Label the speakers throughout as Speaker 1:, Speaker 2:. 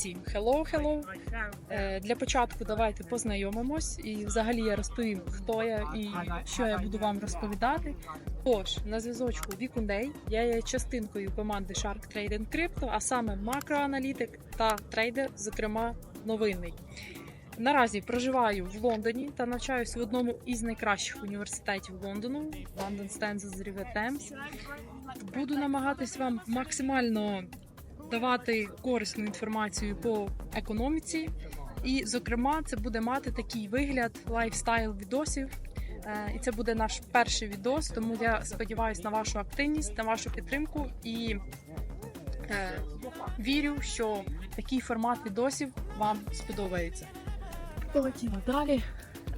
Speaker 1: всім hello, hello. Е, Для початку давайте познайомимось і взагалі я розповім, хто я і що я буду вам розповідати. Тож на зв'язочку Вікундей я є частинкою команди Shark Trading Crypto, а саме макроаналітик та трейдер, зокрема новинний. Наразі проживаю в Лондоні та навчаюсь в одному із найкращих університетів Лондону London Stanford River Thames. Буду намагатись вам максимально давати корисну інформацію по економіці. І, зокрема, це буде мати такий вигляд лайфстайл відосів. Е, І це буде наш перший відос, тому я сподіваюся на вашу активність, на вашу підтримку і е, вірю, що такий формат відосів вам сподобається. Полетімо далі.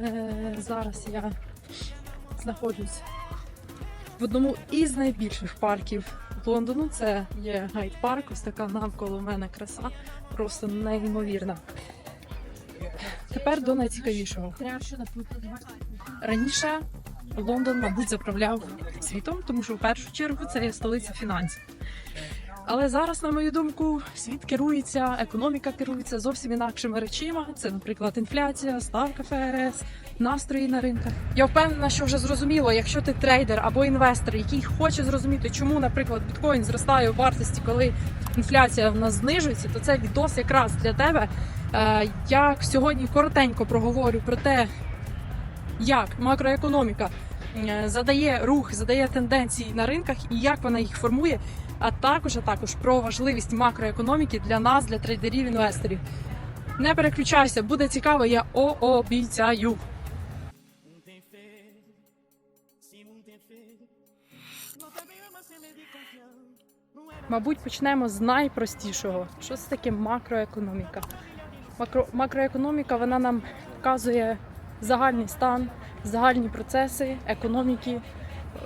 Speaker 1: Е, зараз я знаходжусь в одному із найбільших парків Лондону. Це є Гайд Парк, ось така навколо мене краса, просто неймовірна. Тепер до найцікавішого. Раніше Лондон, мабуть, заправляв світом, тому що в першу чергу це є столиця фінансів. Але зараз, на мою думку, світ керується, економіка керується зовсім інакшими речима. Це, наприклад, інфляція, ставка ФРС, настрої на ринках. Я впевнена, що вже зрозуміло, якщо ти трейдер або інвестор, який хоче зрозуміти, чому, наприклад, біткоін зростає у вартості, коли інфляція в нас знижується, то це відос якраз для тебе. Е, Я сьогодні коротенько проговорю про те, як макроекономіка задає рух, задає тенденції на ринках і як вона їх формує, а також, а також про важливість макроекономіки для нас, для трейдерів, інвесторів. Не переключайся, буде цікаво, я обіцяю. Мабуть, почнемо з найпростішого. Що це таке макроекономіка? Макро, макроекономіка вона нам показує загальний стан, загальні процеси економіки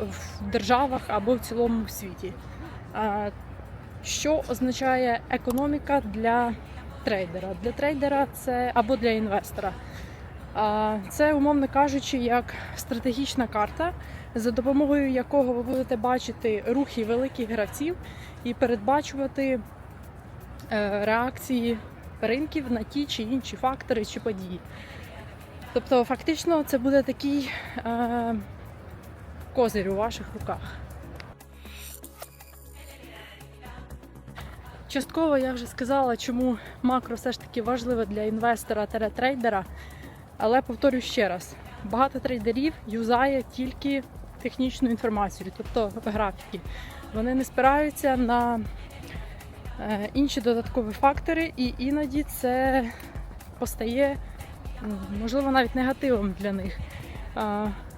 Speaker 1: в державах або в цілому світі. Що означає економіка для трейдера? Для трейдера це або для інвестора. Це, умовно кажучи, як стратегічна карта, за допомогою якого ви будете бачити рухи великих гравців і передбачувати е, реакції ринків на ті чи інші фактори чи події. Тобто, фактично, це буде такий е, козир у ваших руках. Частково я вже сказала, чому макро все ж таки важливе для інвестора та трейдера. Але повторю ще раз: багато трейдерів юзає тільки технічну інформацію, тобто графіки. Вони не спираються на е, інші додаткові фактори, і іноді це постає, можливо, навіть негативом для них.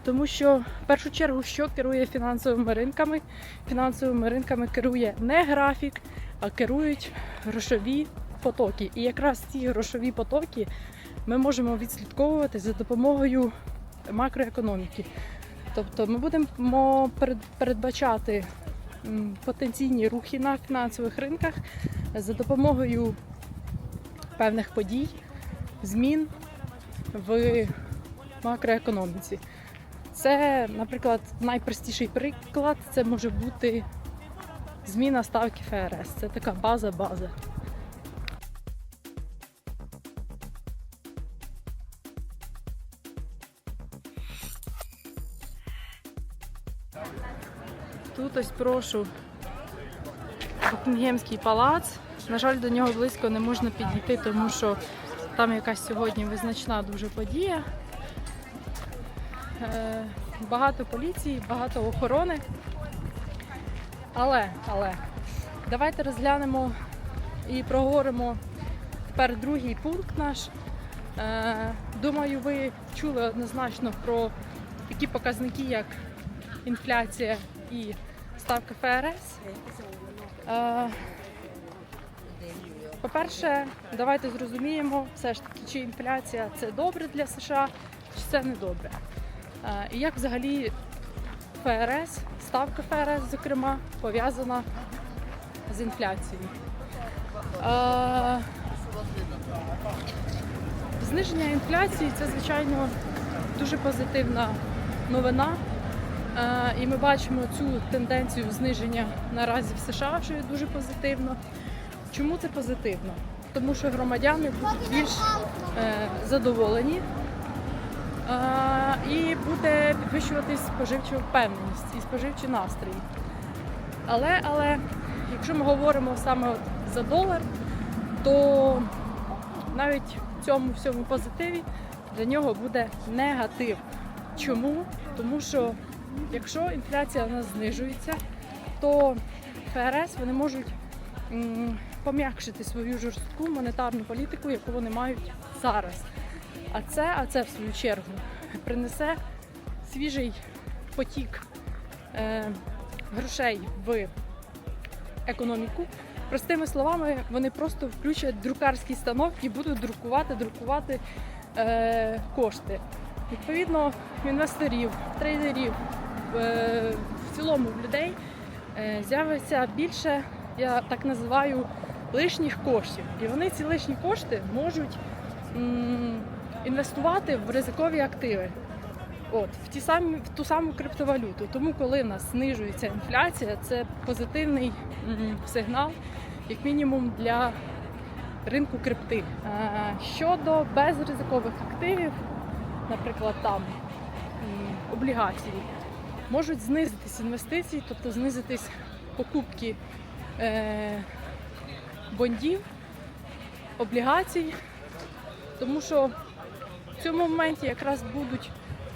Speaker 1: Тому що в першу чергу, що керує фінансовими ринками? Фінансовими ринками керує не графік, а керують грошові потоки. І якраз ці грошові потоки ми можемо відслідковувати за допомогою макроекономіки. Тобто ми будемо передбачати потенційні рухи на фінансових ринках за допомогою певних подій, змін в макроекономіці. Це, наприклад, найпростіший приклад це може бути зміна ставки ФРС. Це така база-база. Тут ось прошу Букінгемський палац. На жаль, до нього близько не можна підійти, тому що там якась сьогодні визначна дуже подія. Е, Багато поліції, багато охорони. Але, але, давайте розглянемо і проговоримо тепер другий пункт наш. Е, Думаю, ви чули однозначно про такі показники, як інфляція і ставка ФРС. По-перше, давайте зрозуміємо, все ж таки, чи інфляція це добре для США, чи це не добре. Е, І як взагалі ФРС, ставка ФРС, зокрема, пов'язана з інфляцією. Е, Зниження інфляції це, звичайно, дуже позитивна новина. Е, І ми бачимо цю тенденцію зниження наразі в США, що є дуже позитивно. Чому це позитивно? тому що громадяни будуть більш е, задоволені е, і буде підвищуватись споживча впевненість і споживчі настрої. Але, але якщо ми говоримо саме от за долар, то навіть в цьому всьому позитиві для нього буде негатив. Чому? Тому що якщо інфляція у нас знижується, то ФРС вони можуть пом'якшити свою жорстку монетарну політику, яку вони мають зараз. А це, а це в свою чергу принесе свіжий потік е, грошей в економіку. Простими словами, вони просто включать друкарський станок і будуть друкувати, друкувати е, кошти. Відповідно, інвесторів, трейдерів, е, в цілому в людей е, з'явиться більше, я так називаю, лишніх коштів. І вони ці лишні кошти можуть інвестувати в ризикові активи. От, в, ті самі, в ту саму криптовалюту. Тому, коли в нас знижується інфляція, це позитивний сигнал, як мінімум, для ринку крипти. Щодо безризикових активів, наприклад, там облігації, можуть знизитись інвестиції, тобто знизитись покупки е, бондів, облігацій, тому що в цьому моменті якраз будуть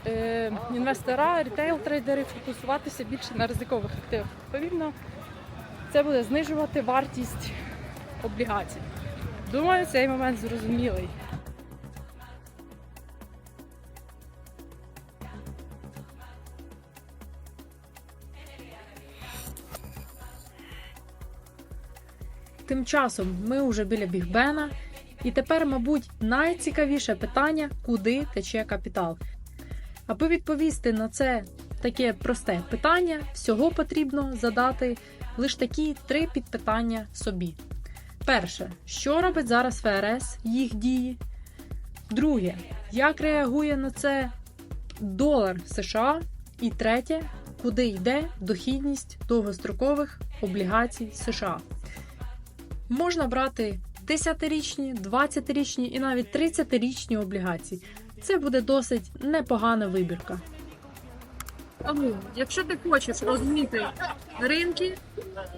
Speaker 1: е, інвестора, рітейл-трейдери фокусуватися більше на ризикових активах. Відповідно, це буде знижувати вартість облігацій. Думаю, цей момент зрозумілий.
Speaker 2: Тим часом ми вже біля Бігбена, і тепер, мабуть, найцікавіше питання, куди тече капітал. Аби відповісти на це таке просте питання, всього потрібно задати лише такі три підпитання собі. Перше, що робить зараз ФРС, їх дії? Друге, як реагує на це долар США? І третє, куди йде дохідність довгострокових облігацій США? Можна брати 10-річні, 20-річні і навіть 30-річні облігації. Це буде досить непогана вибірка.
Speaker 1: Тому, якщо ти хочеш розуміти ринки,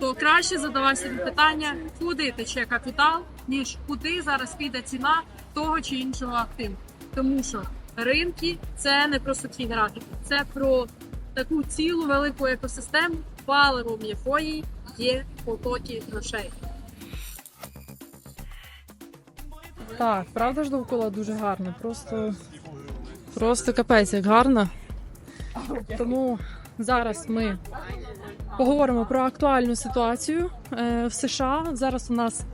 Speaker 1: то краще задавай собі питання, куди тече капітал, ніж куди зараз піде ціна того чи іншого активу. Тому що ринки це не про сухі графіки, це про таку цілу велику екосистему, паливом якої є потоки грошей. Так, правда ж довкола дуже гарно. Просто, просто капець, як гарно. Тому зараз ми поговоримо про актуальну ситуацію е, в США. Зараз у нас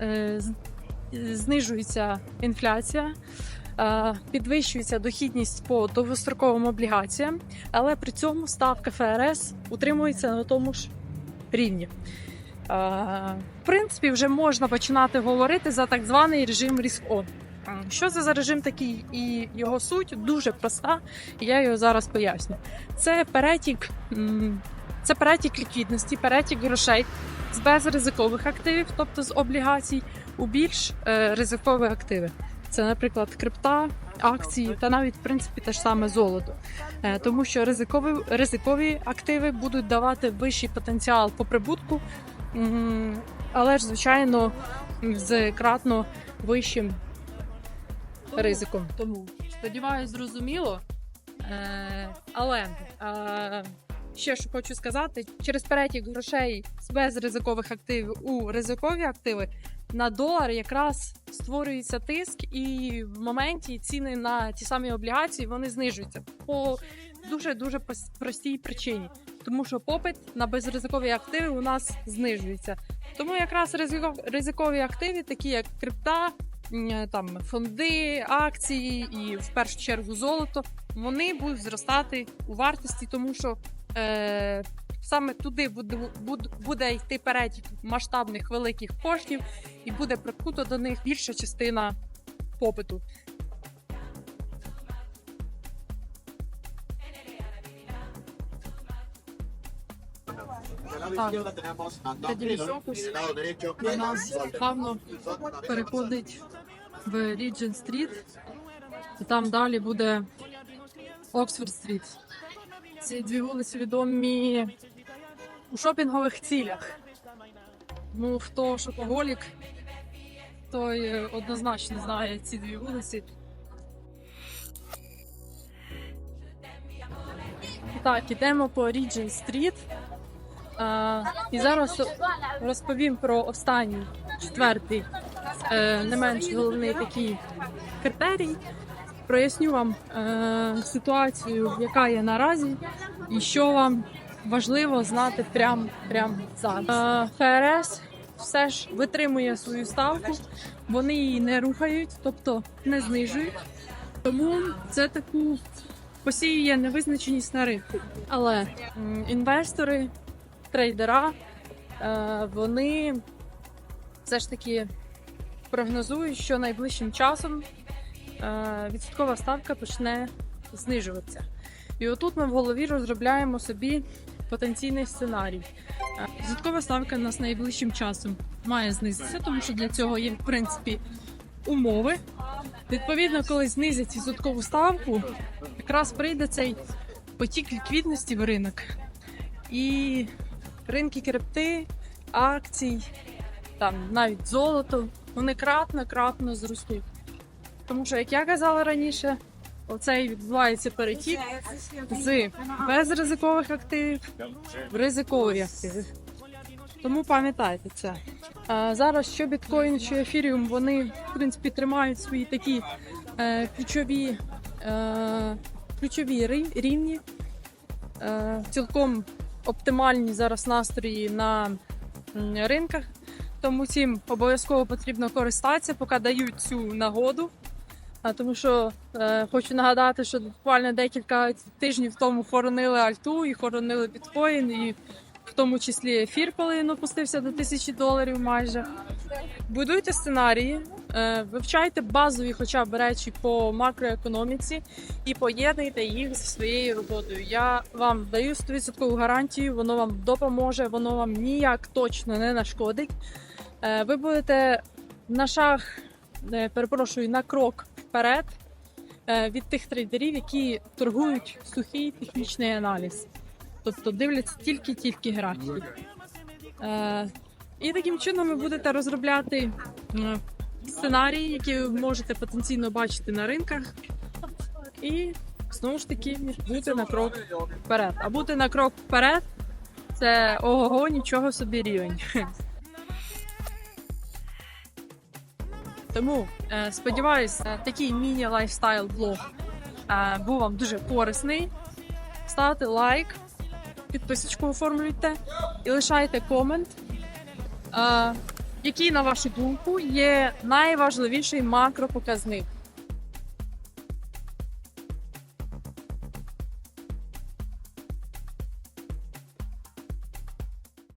Speaker 1: е, знижується інфляція, е, підвищується дохідність по довгостроковим облігаціям, але при цьому ставка ФРС утримується на тому ж рівні. Е, В принципі, вже можна починати говорити за так званий режим risk-on. Е, Що це за режим такий і його суть дуже проста, і я його зараз поясню. Це перетік, це перетік ліквідності, перетік грошей з безризикових активів, тобто з облігацій, у більш е, ризикові активи. Це, наприклад, крипта, акції та навіть в принципі те ж саме золото. Тому що ризикові, ризикові активи будуть давати вищий потенціал по прибутку, але ж, звичайно, з кратно вищим ризиком. Тому сподіваюсь, зрозуміло. Е, але е, ще що хочу сказати: через перетік грошей з безризикових активів у ризикові активи на долар якраз створюється тиск, і в моменті ціни на ті самі облігації вони знижуються по дуже дуже простій причині, тому що попит на безризикові активи у нас знижується. Тому якраз ризико- ризикові активи, такі як крипта, там фонди, акції і в першу чергу золото, вони будуть зростати у вартості, тому що е, саме туди буде, буде йти перетік масштабних великих коштів, і буде прикута до них більша частина попиту. Так, Теді Фокус у нас плавно переходить в Regent Street, і там далі буде Оксфорд Стріт. Ці дві вулиці відомі у шопінгових цілях. Ну, хто шопоголік, той е, однозначно знає ці дві вулиці. Так, ідемо по Regent Street. А, і зараз розповім про останній, четвертий, е, не менш головний такий критерій. Проясню вам е, ситуацію, яка є наразі, і що вам важливо знати прямо прям зараз. Е, ФРС все ж витримує свою ставку, вони її не рухають, тобто не знижують. Тому це таку посіює невизначеність на ринку. Але інвестори, трейдера, е, вони все ж таки прогнозують, що найближчим часом е, відсоткова ставка почне знижуватися. І отут ми в голові розробляємо собі потенційний сценарій. Е, Відсоткова ставка у нас найближчим часом має знизитися, тому що для цього є в принципі умови. Відповідно, коли знизять відсоткову ставку, якраз прийде цей потік ліквідності в ринок. І ринки крипти, акцій, там навіть золото, вони кратно-кратно зростуть. Тому що, як я казала раніше, оцей відбувається перетік з безризикових активів в ризикові активи. Тому пам'ятайте це. А зараз що біткоін, що ефіріум, вони в принципі тримають свої такі е, ключові, е, ключові рівні, е, цілком оптимальні зараз настрої на ринках. Тому цим обов'язково потрібно користатися, поки дають цю нагоду. Тому що е, хочу нагадати, що буквально декілька тижнів тому хоронили альту і хоронили біткоін, і в тому числі ефір, коли він опустився до тисячі доларів майже. Будуйте сценарії, е, вивчайте базові хоча б речі по макроекономіці і поєднуйте їх зі своєю роботою. Я вам даю 100% гарантію, воно вам допоможе, воно вам ніяк точно не нашкодить. Е, Ви будете на шаг, е, перепрошую, на крок вперед від тих трейдерів, які торгують сухий технічний аналіз. Тобто дивляться тільки-тільки графіки. Е, і таким чином ви будете розробляти е, сценарії, які ви можете потенційно бачити на ринках. І знову ж таки бути на крок вперед. А бути на крок вперед це ого, нічого собі рівень. Тому е, сподіваюся, такий міні-лайфстайл блог е, був вам дуже корисний. Ставте лайк, підписочку оформлюйте і лишайте комент. Е, який, на вашу думку, є найважливіший макропоказник